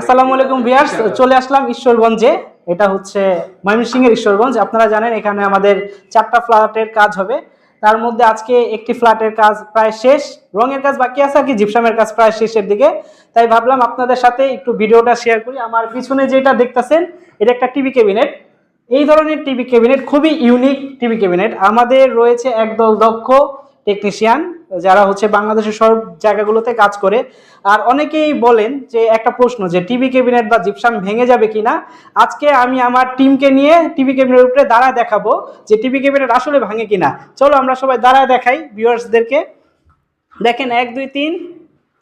আসসালামু আলাইকুম ভিয়ার্স চলে আসলাম ঈশ্বরগঞ্জে। এটা হচ্ছে ময়মনসিংহের ঈশ্বরগঞ্জ। আপনারা জানেন এখানে আমাদের চারটা ফ্ল্যাটের কাজ হবে। তার মধ্যে আজকে একটি ফ্ল্যাটের কাজ প্রায় শেষ। রঙের কাজ বাকি আছে আর কি জিপসামের কাজ প্রায় শেষের দিকে। তাই ভাবলাম আপনাদের সাথে একটু ভিডিওটা শেয়ার করি। আমার পিছনে যেটা দেখতেছেন এটা একটা টিভি ক্যাবিনেট। এই ধরনের টিভি ক্যাবিনেট খুবই ইউনিক টিভি ক্যাবিনেট। আমাদের রয়েছে একদল দক্ষ টেকনিশিয়ান যারা হচ্ছে বাংলাদেশের সব জায়গাগুলোতে কাজ করে। আর অনেকেই বলেন যে একটা প্রশ্ন যে, টিভি ক্যাবিনেট বা জিপসাম ভেঙে যাবে কি না আজকে আমি আমার টিমকে নিয়ে টিভি ক্যাবিনেটের উপরে দাঁড়ায় দেখাবো যে, টিভি ক্যাবিনেট আসলে ভাঙে কিনা? চলো আমরা সবাই দাঁড়ায় দেখাই ভিউয়ার্সদেরকে। দেখেন এক, দুই, তিন,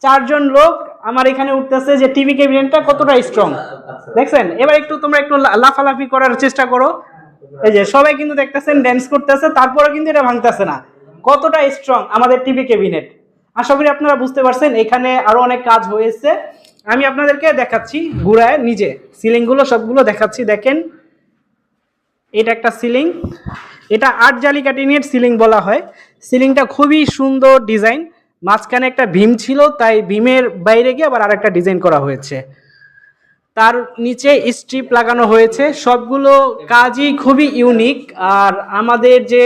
চারজন লোক আমার এখানে উঠতেছে যে, টিভি ক্যাবিনেটটা কতটা স্ট্রং দেখছেন? এবার একটু তোমরা একটু লাফালাফি করার চেষ্টা করো। এই যে সবাই কিন্তু দেখতেছেন ড্যান্স করতেছে তারপরে কিন্তু এটা ভাঙতেছে না। কতটা স্ট্রং আমাদের টিভি ক্যাবিনেট আশা করি আপনারা বুঝতে পারছেন, এখানে আরও অনেক কাজ হয়েছে। আমি আপনাদেরকে দেখাচ্ছি ঘুরায় নিজে সিলিংগুলো সবগুলো দেখাচ্ছি, দেখেন। এটা একটা সিলিং এটা আট জালি কাটিনের সিলিং বলা হয়। সিলিংটা খুবই সুন্দর ডিজাইন মাঝখানে একটা ভীম ছিল, তাই ভীমের বাইরে গিয়ে আবার আরেকটা ডিজাইন করা হয়েছে। তার নিচে স্ট্রিপ লাগানো হয়েছে, সবগুলো কাজই খুবই ইউনিক আর আমাদের যে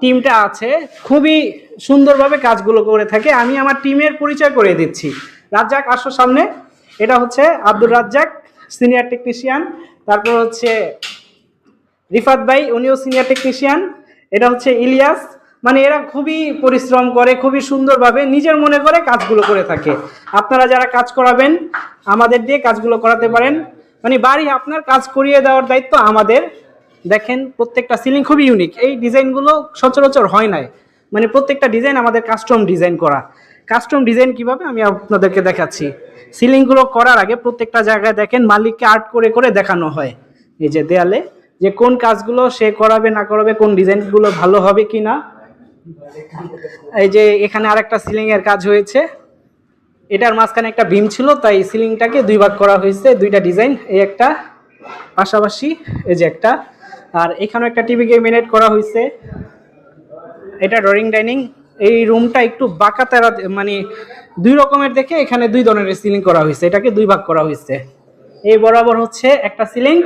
টিমটা আছে, খুবই সুন্দরভাবে কাজগুলো করে থাকে। আমি আমার টিমের পরিচয় করে দিচ্ছি। রাজ্জাক, আসো সামনে। এটা হচ্ছে আব্দুর রাজ্জাক সিনিয়র টেকনিশিয়ান তারপর হচ্ছে রিফাত ভাই, উনিও সিনিয়র টেকনিশিয়ান এটা হচ্ছে ইলিয়াস। মানে এরা খুবই পরিশ্রম করে, খুবই সুন্দরভাবে নিজের মনে করে কাজগুলো করে থাকে। আপনারা যারা কাজ করাবেন, আমাদের দিয়ে কাজগুলো করাতে পারেন। মানে বাড়ি আপনার কাজ করিয়ে দেওয়ার দায়িত্ব আমাদের। দেখেন প্রত্যেকটা সিলিং খুবই ইউনিক এই ডিজাইনগুলো সচরাচর হয় নাই। মানে প্রত্যেকটা ডিজাইন আমাদের কাস্টম ডিজাইন করা। কাস্টম ডিজাইন কীভাবে? আমি আপনাদেরকে দেখাচ্ছি। সিলিংগুলো করার আগে প্রত্যেকটা জায়গায় দেখেন মালিককে আর্ট করে করে দেখানো হয়। এই যে দেয়ালে, যে কোন কাজগুলো সে করাবে, না করাবে, কোন ডিজাইনগুলো ভালো হবে কি না এই যে এখানে আরেকটা সিলিং এর কাজ হয়েছে। এটার মাঝখানে একটা বিম ছিল, তাই সিলিংটাকে দুই ভাগ করা হয়েছে। দুইটা ডিজাইন এই একটা। পাশাপাশি এই যে একটা। আর এখানেও একটা টিভি ক্যাবিনেট করা হয়েছে এটা ড্রয়িং ডাইনিং এই রুমটা একটু বাঁকা তেরা মানে দুই রকমের দেখে এখানে দুই ধরনের সিলিং করা হয়েছে এটাকে দুই ভাগ করা হয়েছে এই বরাবর হচ্ছে একটা সিলিং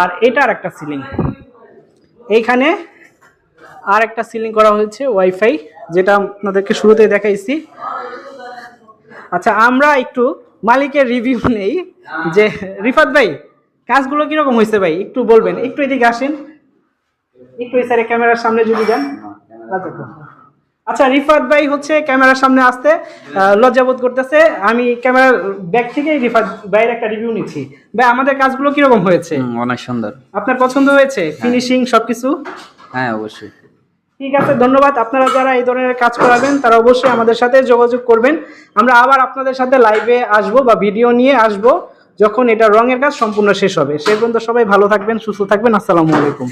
আর এটা আর একটা সিলিং এইখানে আর একটা সিলিং করা হয়েছে ওয়াইফাই যেটা আপনাদেরকে শুরুতেই দেখাইছি। আচ্ছা আমরা একটু মালিকের রিভিউ নেই যে রিফাত ভাই কাজগুলো কীরকম হয়েছে ভাই? একটু বলবেন। একটু এদিকে আসেন। একটু এই সাইডে ক্যামেরার সামনে যদি যান আচ্ছা রিফাত ভাই হচ্ছে ক্যামেরার সামনে আসতে লজ্জাবোধ করতেছে। আমি ক্যামেরার ব্যাক থেকে রিফাত ভাইয়ের একটা রিভিউ নিচ্ছি। ভাই আমাদের কাজগুলো কীরকম হয়েছে? অনেক সুন্দর। আপনার পছন্দ হয়েছে? ফিনিশিং সবকিছু? হ্যাঁ অবশ্যই। ঠিক আছে ধন্যবাদ। আপনারা যারা এই ধরনের কাজ করাবেন তারা অবশ্যই আমাদের সাথে যোগাযোগ করবেন। আমরা আবার আপনাদের সাথে লাইভে আসব বা ভিডিও নিয়ে আসব। যখন এটা রঙের কাজ সম্পূর্ণ শেষ হবে। সে পর্যন্ত সবাই ভালো থাকবেন, সুস্থ থাকবেন। আসসালামু আলাইকুম।